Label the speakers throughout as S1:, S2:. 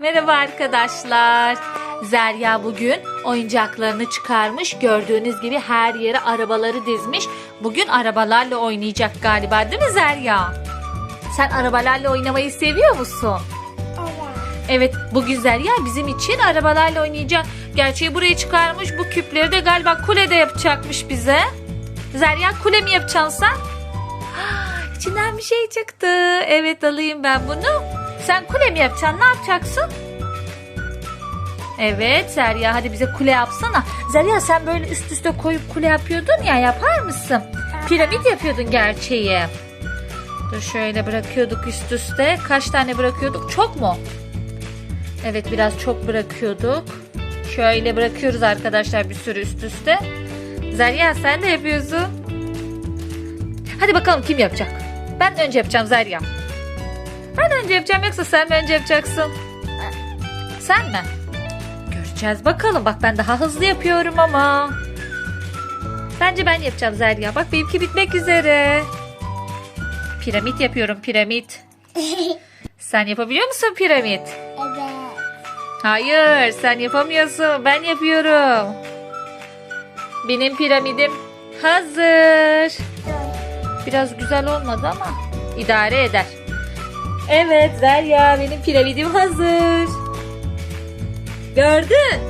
S1: Merhaba arkadaşlar. Zerya bugün oyuncaklarını çıkarmış. Gördüğünüz gibi her yere arabaları dizmiş. Bugün arabalarla oynayacak galiba değil mi Zerya? Sen arabalarla oynamayı seviyor musun? Evet bugün Zerya bizim için arabalarla oynayacak. Gerçeği buraya çıkarmış. Bu küpleri de galiba kulede yapacakmış bize. Zerya kule mi yapacaksın sen? İçinden bir şey çıktı. Evet alayım ben bunu. Sen kule mi yapacaksın? Ne yapacaksın? Evet Zerya hadi bize kule yapsana. Zerya sen böyle üst üste koyup kule yapıyordun ya yapar mısın? Piramit yapıyordun gerçeği. Dur şöyle bırakıyorduk üst üste. Kaç tane bırakıyorduk? Çok mu? Evet biraz çok bırakıyorduk. Şöyle bırakıyoruz arkadaşlar bir sürü üst üste. Zerya sen de yapıyorsun. Hadi bakalım kim yapacak? Ben önce yapacağım Zerya. Önce yapacağım yoksa sen mi önce yapacaksın? Sen mi? Göreceğiz bakalım. Bak ben daha hızlı yapıyorum ama. Bence ben yapacağım Zerya. Bak benimki bitmek üzere. Piramit yapıyorum piramit. Sen yapabiliyor musun piramit?
S2: Evet.
S1: Hayır sen yapamıyorsun. Ben yapıyorum. Benim piramidim hazır. Biraz güzel olmadı ama idare eder. Evet Zerya benim piramidim hazır. Gördün?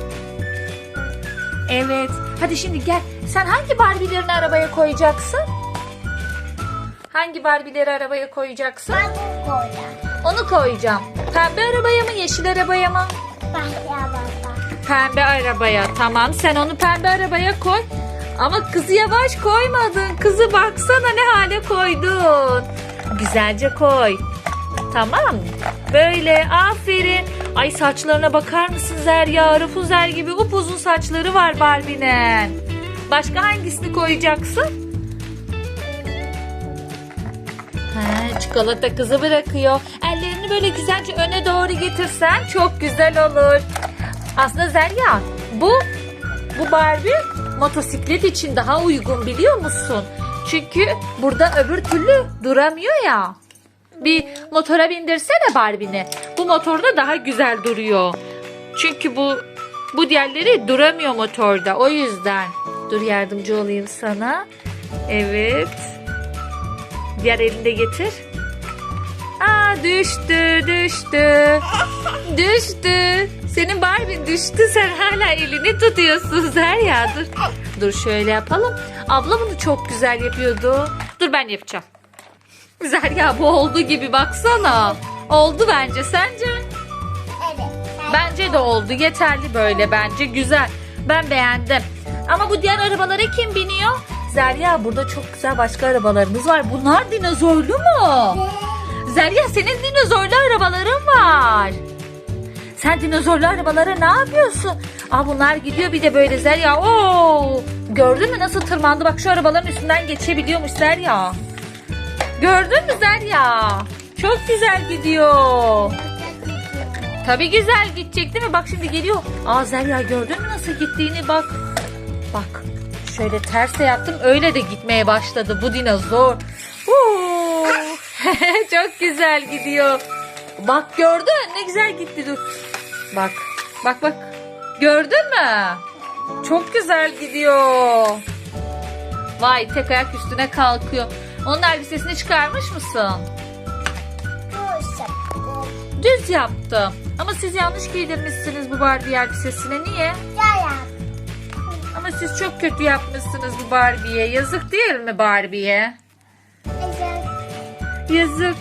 S1: Evet. Hadi şimdi gel. Sen hangi Barbie'lerini arabaya koyacaksın? Hangi Barbie'leri arabaya koyacaksın?
S2: Ben koyacağım.
S1: Onu koyacağım. Pembe arabaya mı yeşil arabaya mı?
S2: Ben ya baba.
S1: Pembe arabaya. Tamam sen onu pembe arabaya koy. Ama kızı yavaş koymadın. Kızı baksana ne hale koydun. Güzelce koy. Tamam. Böyle aferin. Ay saçlarına bakar mısın Zerya? Rapunzel gibi upuzun saçları var Barbie'nin. Başka hangisini koyacaksın? Ha, çikolata kızı bırakıyor. Ellerini böyle güzelce öne doğru getirsen çok güzel olur. Aslında Zerya bu bu Barbie motosiklet için daha uygun biliyor musun? Çünkü burada öbür türlü duramıyor ya. Bir motora bindirsene Barbie'ni. Bu motorda daha güzel duruyor. Çünkü bu bu diğerleri duramıyor motorda. O yüzden. Dur yardımcı olayım sana. Evet. Diğer elini de getir. Aa düştü, düştü. Düştü. Senin Barbie düştü. Sen hala elini tutuyorsun Zerya. Dur. Dur şöyle yapalım. Abla bunu çok güzel yapıyordu. Dur ben yapacağım. Zerya bu oldu gibi baksana. Oldu bence. Sence?
S2: Evet.
S1: Bence de oldu. Yeterli böyle bence. Güzel. Ben beğendim. Ama bu diğer arabalara kim biniyor? Zerya burada çok güzel başka arabalarımız var. Bunlar dinozorlu mu? Zerya senin dinozorlu arabaların var. Sen dinozorlu arabalara ne yapıyorsun? Aa bunlar gidiyor bir de böyle Zerya. Oo! Gördün mü nasıl tırmandı? Bak şu arabaların üstünden geçebiliyormuş Zerya. Gördün mü Zerya? Çok güzel gidiyor. Tabii güzel gidecek değil mi? Bak şimdi geliyor. Aa Zerya gördün mü nasıl gittiğini bak. Bak şöyle terse yaptım öyle de gitmeye başladı bu dinozor. Çok güzel gidiyor. Bak gördün ne güzel gitti dur. Bak bak bak gördün mü? Çok güzel gidiyor. Vay tek ayak üstüne kalkıyor. Onun elbisesini çıkarmış mısın? Düz yaptım. Ama siz yanlış giydirmişsiniz bu Barbie elbisesine. Niye? Ama siz çok kötü yapmışsınız bu Barbie'ye. Yazık değil mi Barbie'ye? Yazık.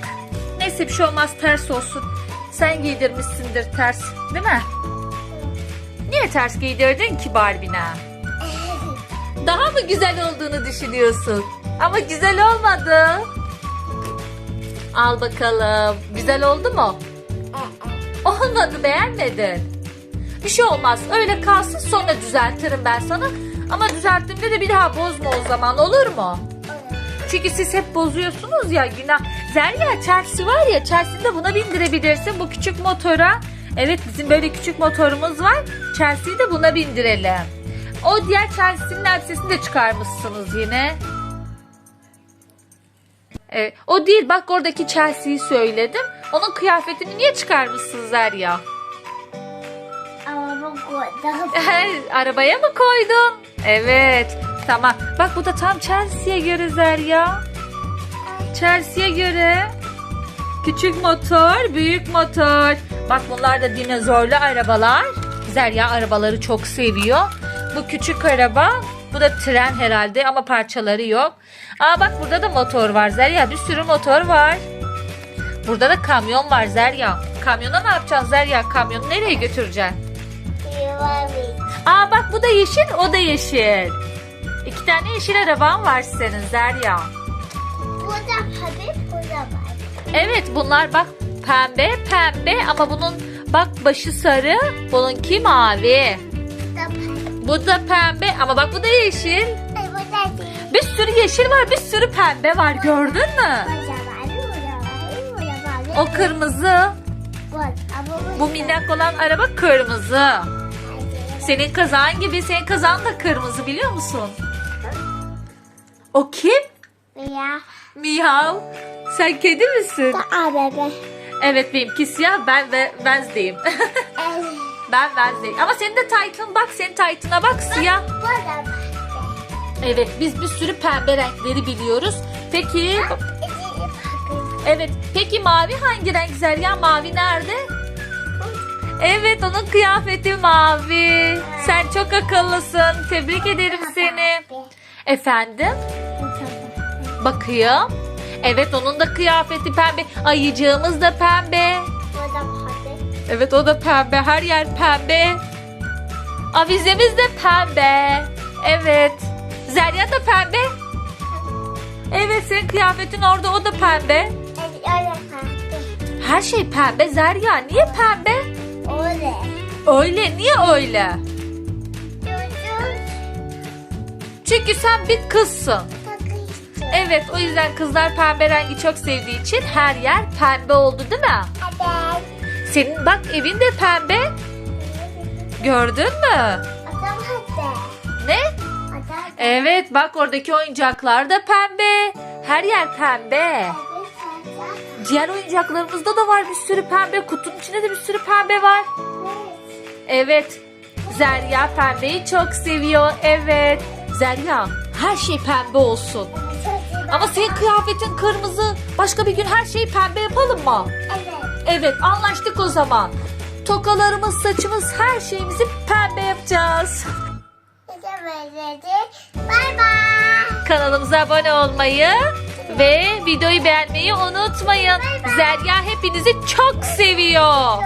S1: Neyse bir şey olmaz ters olsun. Sen giydirmişsindir ters değil mi? Niye ters giydirdin ki Barbie'ne? Daha mı güzel olduğunu düşünüyorsun? Ama güzel olmadı. Al bakalım. Güzel oldu mu? Olmadı beğenmedin. Bir şey olmaz öyle kalsın sonra düzeltirim ben sana. Ama düzelttiğimde de bir daha bozma o zaman olur mu? Çünkü siz hep bozuyorsunuz ya günah. Zerya Chelsea var ya Chelsea'de buna bindirebilirsin bu küçük motora. Evet bizim böyle küçük motorumuz var. Chelsea'yi de buna bindirelim. O diğer Chelsea'nin elbisesini de çıkarmışsınız yine. Evet, o değil bak oradaki Chelsea'yi söyledim. Onun kıyafetini niye çıkarmışsınız Zerya?
S2: araba koydum.
S1: Arabaya mı koydun? Evet. Tamam. Bak bu da tam Chelsea'ye göre Zerya. Chelsea'ye göre. Küçük motor, büyük motor. Bak bunlar da dinozorlu arabalar. Zerya arabaları çok seviyor. Bu küçük araba. Bu da tren herhalde ama parçaları yok. Aa bak burada da motor var Zerya. Bir sürü motor var. Burada da kamyon var Zerya. Kamyona ne yapacaksın Zerya? Kamyonu nereye götüreceksin? Aa bak bu da yeşil, o da yeşil. İki tane yeşil araban var senin Zerya.
S2: Bu da pembe, bu da var.
S1: Evet bunlar bak pembe pembe ama bunun bak başı sarı, bununki mavi.
S2: Bu da pembe.
S1: Ama bak bu da yeşil.
S2: Bu da değil.
S1: Bir sürü yeşil var, bir sürü pembe var gördün mü? O kırmızı. Bu minnak olan araba kırmızı. Senin kazağın gibi, senin kazağın da kırmızı biliyor musun? O kim?
S2: Veya
S1: Miyav. Sen kedi misin?
S2: da ABB.
S1: Evet benimki siyah ben ve Wednesday'im. Ben Wednesday. Ama senin de Titan bak senin Titan'a bak siyah. Evet biz bir sürü pembe renkleri biliyoruz. Peki evet peki mavi hangi renk Zerya? Mavi nerede? Evet onun kıyafeti mavi. Sen çok akıllısın. Tebrik ederim seni. Efendim? Bakayım. Evet onun da kıyafeti pembe. Ayıcığımız da pembe. Evet o da pembe. Her yer pembe. Avizemiz de pembe. Evet. Zerya da pembe. Evet senin kıyafetin orada o da pembe. Her şey pembe Zerya. Niye pembe?
S2: Öyle.
S1: Öyle. Niye öyle? Çünkü sen bir kızsın. Evet o yüzden kızlar pembe rengi çok sevdiği için her yer pembe oldu değil mi? Senin bak evin de pembe. Gördün mü?
S2: Adam hadi.
S1: Ne?
S2: Adam
S1: Evet bak oradaki oyuncaklar da pembe. Her yer pembe. Diğer oyuncaklarımızda da var bir sürü pembe. Kutunun içinde de bir sürü pembe var. Evet. Zerya pembeyi çok seviyor. Evet. Zerya her şey pembe olsun. Ama senin kıyafetin kırmızı. Başka bir gün her şeyi pembe yapalım mı?
S2: Evet.
S1: Evet anlaştık o zaman. Tokalarımız, saçımız, her şeyimizi pembe yapacağız.
S2: Bay bay.
S1: Kanalımıza abone olmayı ve videoyu beğenmeyi unutmayın. Zerya hepinizi çok seviyor.